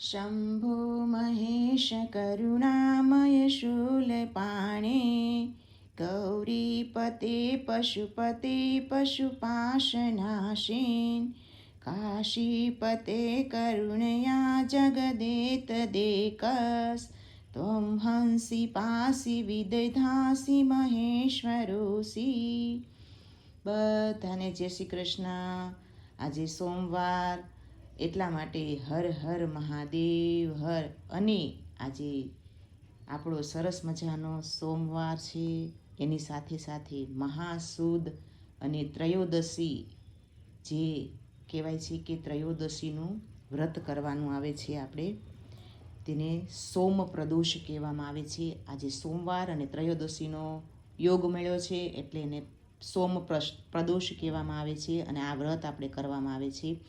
शम्भो महेश करुणामय शूलपाणे गौरीपते पशुपते पशुपाशनाशेन् काशीपते करुणया जगदेतदेकस् त्वं हंसि पासि વિદધાસી મહેશ્વરોસી બધાને જય શ્રી કૃષ્ણ આજે સોમવાર એટલા માટે હર હર મહાદેવ, હર. અને આજે આપણો સરસ મજાનો સોમવાર છે. એની સાથે સાથે મહાસુદ અને ત્રયોદશી જે કહેવાય છે કે ત્રયોદશીનું વ્રત કરવાનું આવે છે આપણે. તેને સોમ પ્રદોષ કહેવામાં આવે છે. આજે સોમવાર અને ત્રયોદશીનો યોગ મળ્યો છે એટલે એને સોમ પ્રદોષ કહેવામાં આવે છે અને આ વ્રત આપણે કરવામાં આવે છે.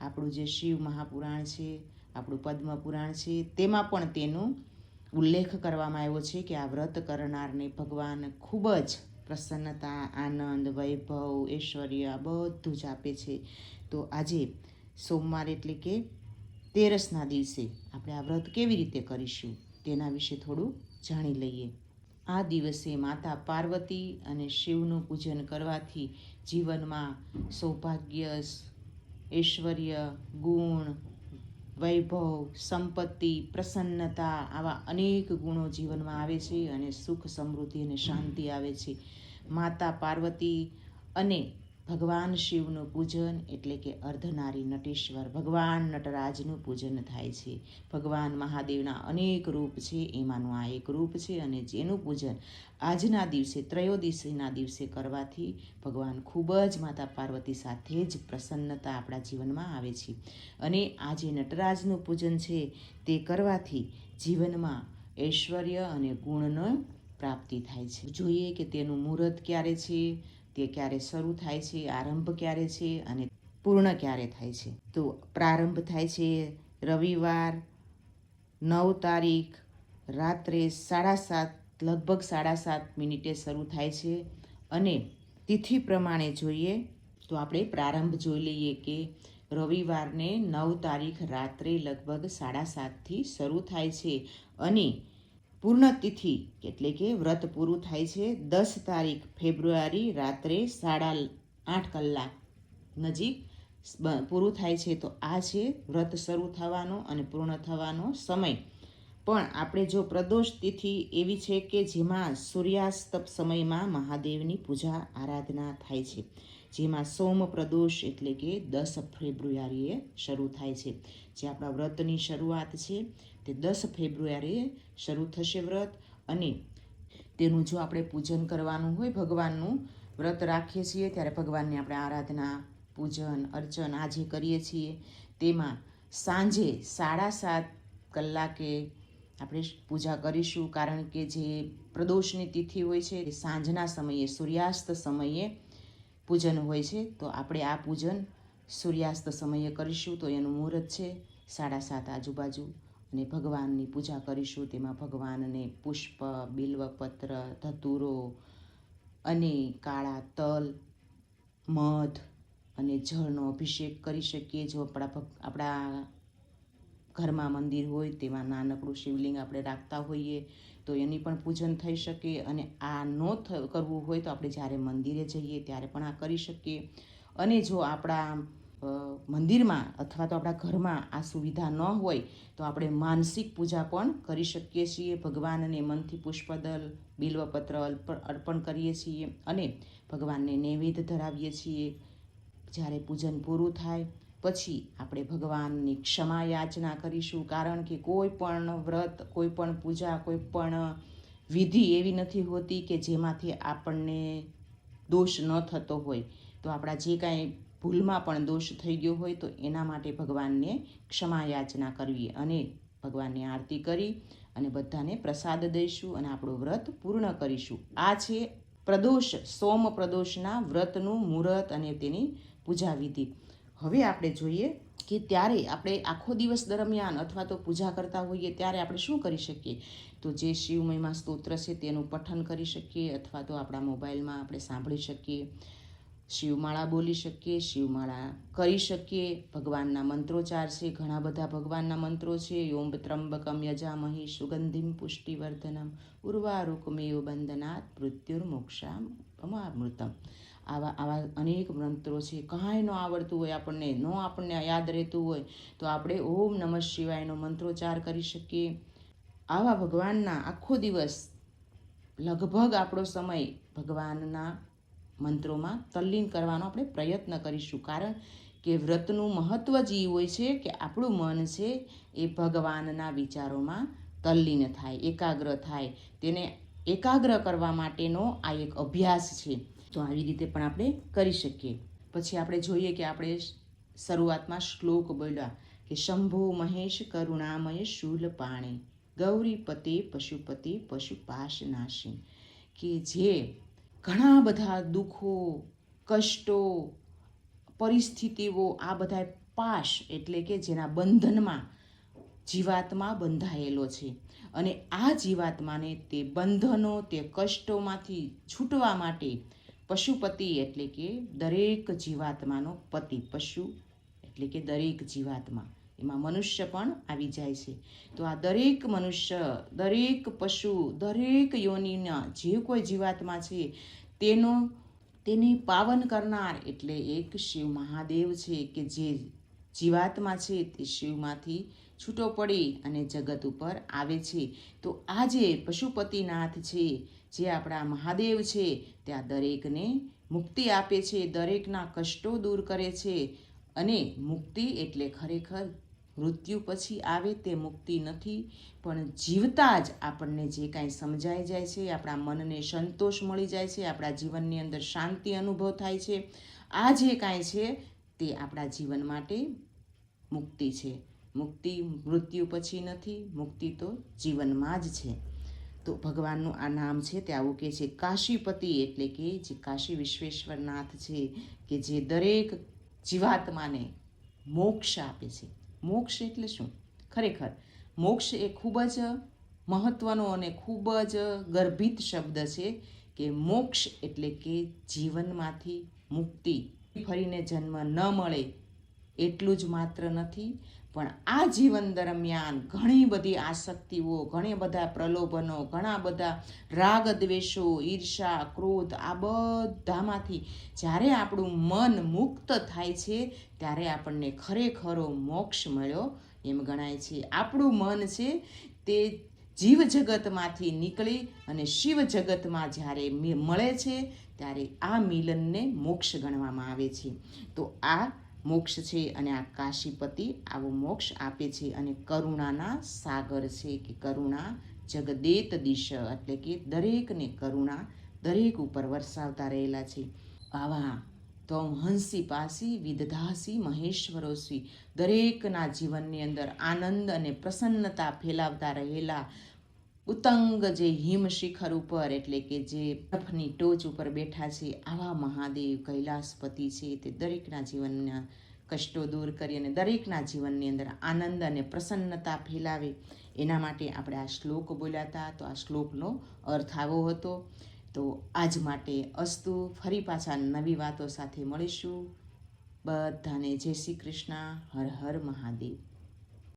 આપણું જે શિવ મહાપુરાણ છે, આપણું પદ્મ પુરાણ છે, તેમાં પણ તેનું ઉલ્લેખ કરવામાં આવ્યો છે કે આ વ્રત કરનારને ભગવાન ખૂબ જ પ્રસન્નતા, આનંદ, વૈભવ, ઐશ્વર્ય બધું જ આપે છે. તો આજે સોમવાર એટલે કે તેરસના દિવસે આપણે આ વ્રત કેવી રીતે કરીશું તેના વિશે થોડું જાણી લઈએ. આ દિવસે માતા પાર્વતી અને શિવનું પૂજન કરવાથી જીવનમાં સૌભાગ્ય ઐશ્વર્ય, ગુણ, વૈભવ, સંપત્તિ, પ્રસન્નતા આવા અનેક ગુણો જીવનમાં આવે છે અને સુખ, સમૃદ્ધિ અને શાંતિ આવે છે. માતા પાર્વતી અને ભગવાન શિવનું પૂજન એટલે કે અર્ધનારી નટેશ્વર, ભગવાન નટરાજનું પૂજન થાય છે. ભગવાન મહાદેવના અનેક રૂપ છે, એમાંનું આ એક રૂપ છે અને જેનું પૂજન આજના દિવસે, ત્રયોદશીના દિવસે કરવાથી ભગવાન ખૂબ જ માતા પાર્વતી સાથે જ પ્રસન્નતા આપણા જીવનમાં આવે છે. અને આ જે નટરાજનું પૂજન છે તે કરવાથી જીવનમાં ઐશ્વર્ય અને ગુણનો પ્રાપ્તિ થાય છે. જોઈએ કે તેનું મુહૂર્ત ક્યારે છે? તે ક્યારે શરૂ થાય છે, આરંભ ક્યારે છે અને પૂર્ણ ક્યારે થાય છે? તો પ્રારંભ થાય છે રવિવાર, નવ તારીખ, રાત્રે સાડા સાત, લગભગ સાડા સાત મિનિટે શરૂ થાય છે. અને તિથિ પ્રમાણે જોઈએ તો આપણે પ્રારંભ જોઈ લઈએ કે રવિવારને નવ તારીખ રાત્રે લગભગ સાડા સાતથી શરૂ થાય છે. અને પૂર્ણ તિથિ એટલે કે વ્રત પૂરું થાય છે દસ તારીખ ફેબ્રુઆરી રાત્રે સાડા આઠ કલાક નજીક. પૂરું થાય છે તો આ છે વ્રત શરૂ થવાનો અને પૂર્ણ થવાનો સમય. પણ આપણે જો પ્રદોષ તિથિ એવી છે કે જેમાં સૂર્યાસ્ત સમયમાં મહાદેવની પૂજા, આરાધના થાય છે. જેમાં સોમ પ્રદોષ એટલે કે દસ ફેબ્રુઆરીએ શરૂ થાય છે. જે આપણા વ્રતની શરૂઆત છે, તે દસ ફેબ્રુઆરીએ શરૂ થશે વ્રત અને તેનું જો આપણે પૂજન કરવાનું હોય, ભગવાનનું વ્રત રાખીએ છીએ, ત્યારે ભગવાનની આપણે આરાધના, પૂજન, અર્ચન આજે કરીએ છીએ, તેમાં સાંજે સાડા સાત કલાકે આપણે પૂજા કરીશું. કારણ કે જે પ્રદોષની તિથિ હોય છે, તે સાંજના સમયે, સૂર્યાસ્ત સમયે પૂજન હોય છે, તો આપણે આ પૂજન સૂર્યાસ્ત સમયે કરીશું, તો એનું મુહૂર્ત છે, સાડા સાત આજુબાજુ. અને ભગવાનની પૂજા કરીશું, તેમાં ભગવાનને પુષ્પ, બિલ્વપત્ર, ધતુરો અને કાળા તલ, મધ અને જળનો અભિષેક કરી શકીએ. જો આપણા આપણા ઘરમાં મંદિર હોય, તેમાં નાનકડું શિવલિંગ આપણે રાખતા હોઈએ તો એની પણ પૂજન થઈ શકે અને આ ન કરવું હોય તો આપણે જ્યારે મંદિરે જઈએ ત્યારે પણ આ કરી શકીએ. અને જો આપણા મંદિરમાં અથવા તો આપણા ઘરમાં આ સુવિધા ન હોય તો આપણે માનસિક પૂજા પણ કરી શકીએ છીએ. ભગવાનને મનથી પુષ્પદલ બિલ્વપત્ર અર્પણ કરીએ છીએ અને ભગવાનને નૈવેદ્ય ધરાવીએ છીએ. જ્યારે પૂજન પૂરું થાય પછી આપણે ભગવાનની ક્ષમા યાચના કરીશું, કારણ કે કોઈ પણ વ્રત, કોઈ પણ પૂજા, કોઈ પણ વિધિ એવી નથી હોતી કે જેમાંથી આપણને દોષ ન થતો હોય. તો આપણા જે કાંઈ ભૂલમાં પણ દોષ થઈ ગયો હોય તો એના માટે ભગવાનને ક્ષમા યાચના કરવી અને ભગવાનની આરતી કરી અને બધાને પ્રસાદ દઈશું અને આપણું વ્રત પૂર્ણ કરીશું. આ છે પ્રદોષ, સોમ પ્રદોષના વ્રતનું મુહૂર્ત અને તેની પૂજા વિધિ હવે આપણે જોઈએ કે ત્યારે આપણે આખો દિવસ દરમિયાન અથવા તો પૂજા કરતા હોઈએ ત્યારે આપણે શું કરી શકીએ? તો જે શિવ મહિમા સ્તોત્ર છે તેનું પઠન કરી શકીએ અથવા તો આપણા મોબાઈલમાં આપણે સાંભળી શકીએ, શિવમાળા બોલી શકીએ, શિવમાળા કરી શકીએ, ભગવાનના મંત્રોચ્ચાર છે, ઘણા બધા ભગવાનના મંત્રો છે ઓમ ત્રંબકમ યજામહી સુગંધિમ પુષ્ટિવર્ધનમ ઉર્વારુકમેવ બંધનાત મૃત્યુર્મોક્ષામ અમામૃતમ આવા આવા અનેક મંત્રો છે. કાંઈ ન આવડતું હોય, આપણને ન આપણને યાદ રહેતું હોય, તો આપણે ઓમ નમઃ શિવાયનો મંત્રોચ્ચાર કરી શકીએ. આવા ભગવાનના આખો દિવસ લગભગ આપણો સમય ભગવાનના મંત્રોમાં તલ્લીન કરવાનો આપણે પ્રયત્ન કરીશું. કારણ કે વ્રતનું મહત્ત્વ જ એ હોય છે કે આપણું મન છે એ ભગવાનના વિચારોમાં તલ્લીન થાય, એકાગ્ર થાય. તેને એકાગ્ર કરવા માટેનો આ એક અભ્યાસ છે. તો આવી રીતે પણ આપણે કરી શકીએ. પછી આપણે જોઈએ કે આપણે શરૂઆતમાં શ્લોક બોલ્યા કે, શંભો મહેશ કરુણામય શૂલ પાણી ગૌરીપતિ પશુપતિ પશુપાશ નાશી. કે જે ઘણા બધા દુઃખો, કષ્ટો, પરિસ્થિતિઓ આ બધા પાશ એટલે કે જેના બંધનમાં જીવાત્મા બંધાયેલો છે. અને આ જીવાત્માને તે બંધનો, તે કષ્ટોમાંથી છૂટવા માટે પશુપતિ એટલે કે દરેક જીવાત્માનો પતિ, પશુ એટલે કે દરેક જીવાત્મા. એમાં મનુષ્ય પણ આવી જાય છે. તો આ દરેક મનુષ્ય, દરેક પશુ, દરેક યોનિના જે કોઈ જીવાત્મા છે, તેનો, તેને પાવન કરનાર એટલે એક શિવ મહાદેવ છે કે જે જીવાત્મા છે તે શિવમાંથી છૂટો પડી અને જગત ઉપર આવે છે. તો આ જે પશુપતિનાથ છે, જે આપણા મહાદેવ છે, ત્યાં દરેકને મુક્તિ આપે છે, દરેકના કષ્ટો દૂર કરે છે. અને મુક્તિ એટલે ખરેખર મૃત્યુ પછી આવે તે મુક્તિ નથી, પણ જીવતા જ આપણને જે કાંઈ સમજાઈ જાય છે, આપણા મનને સંતોષ મળી જાય છે, આપણા જીવનની અંદર શાંતિ અનુભવ થાય છે. આ જે કાંઈ છે તે આપણા જીવન માટે મુક્તિ છે. મુક્તિ મૃત્યુ પછી નથી, મુક્તિ તો જીવનમાં જ છે. તો ભગવાનનું આ નામ છે તે આવું કહે છે, કાશીપતિ એટલે કે જે કાશી વિશ્વેશ્વરનાથ છે કે જે દરેક જીવાત્માને મોક્ષ આપે છે. મોક્ષ એટલે શું? ખરેખર, મોક્ષ એ ખૂબ જ મહત્ત્વનો અને ખૂબ જ ગર્ભિત શબ્દ છે કે મોક્ષ એટલે કે જીવનમાંથી મુક્તિ. ફરીને જન્મ ન મળે એટલું જ માત્ર નથી. પણ આ જીવન દરમિયાન ઘણી બધી આસક્તિઓ, ઘણી બધા પ્રલોભનો, ઘણા બધા રાગ દ્વેષો ઈર્ષા ક્રોધ, આ બધામાંથી જ્યારે આપણું મન મુક્ત થાય છે, ત્યારે આપણને ખરેખરો મોક્ષ મળ્યો એમ ગણાય છે. આપણું મન છે તે જીવ જગતમાંથી નીકળી અને શિવ જગતમાં જ્યારે મળે છે, ત્યારે આ મિલનને મોક્ષ ગણવામાં આવે છે. તો આ મોક્ષ છે અને આ કાશીપતિ આવો મોક્ષ આપે છે અને કરુણાના સાગર છે કે કરુણા જગદેત દિશ, એટલે કે દરેકને કરુણા દરેક ઉપર વરસાવતા રહેલા છે. આવા તો હંસી પાસી વિદધાસી મહેશ્વરોસી દરેકના જીવનની અંદર આનંદ અને પ્રસન્નતા ફેલાવતા રહેલા ઉતંગ જે હિમ શિખર ઉપર એટલે કે જે બરફની ટોચ ઉપર બેઠા છે, આવા મહાદેવ કૈલાસપતિ છે તે દરેકના જીવનના કષ્ટો દૂર કરી અને દરેકના જીવનની અંદર આનંદ અને પ્રસન્નતા ફેલાવે. એના માટે આપણે આ શ્લોક બોલ્યા હતા. તો આ શ્લોકનો અર્થ આવો હતો. તો આજ માટે અસ્તુ. ફરી પાછા નવી વાતો સાથે મળીશું. બધાને જય શ્રી કૃષ્ણ. હર હર મહાદેવ.